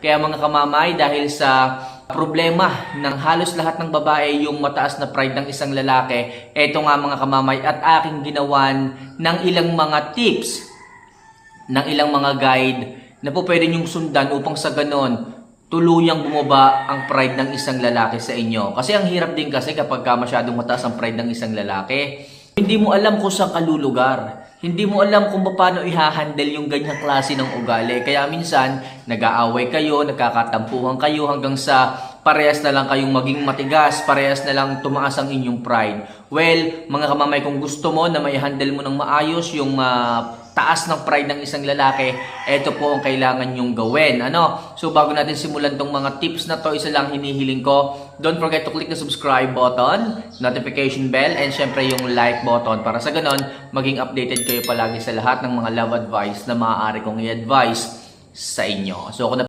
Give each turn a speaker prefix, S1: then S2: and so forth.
S1: Kaya mga kamamay, dahil sa problema ng halos lahat ng babae yung mataas na pride ng isang lalaki, eto nga mga kamamay at aking ginawan ng ilang mga tips ng ilang mga guide na po pwede niyong sundan upang sa ganon tuluyang bumaba ang pride ng isang lalaki sa inyo. Kasi ang hirap din kasi kapag ka masyadong mataas ang pride ng isang lalaki, hindi mo alam kung saan kalulugar. Hindi mo alam kung paano i-handle yung ganyang klase ng ugali. Kaya minsan, nag-aaway kayo, nagkakatampuhan kayo hanggang sa parehas na lang kayong maging matigas, parehas na lang tumaas ang inyong pride. Well, mga kamamay, kung gusto mo na may handle mo ng maayos yung ah, taas ng pride ng isang lalaki, ito po ang kailangan nyong gawin. Ano? So bago natin simulan tong mga tips na to, isa lang hinihiling ko. Don't forget to click the subscribe button, notification bell, and syempre yung like button para sa ganon, maging updated kayo palagi sa lahat ng mga love advice na maaari kong i-advise sa inyo. So kung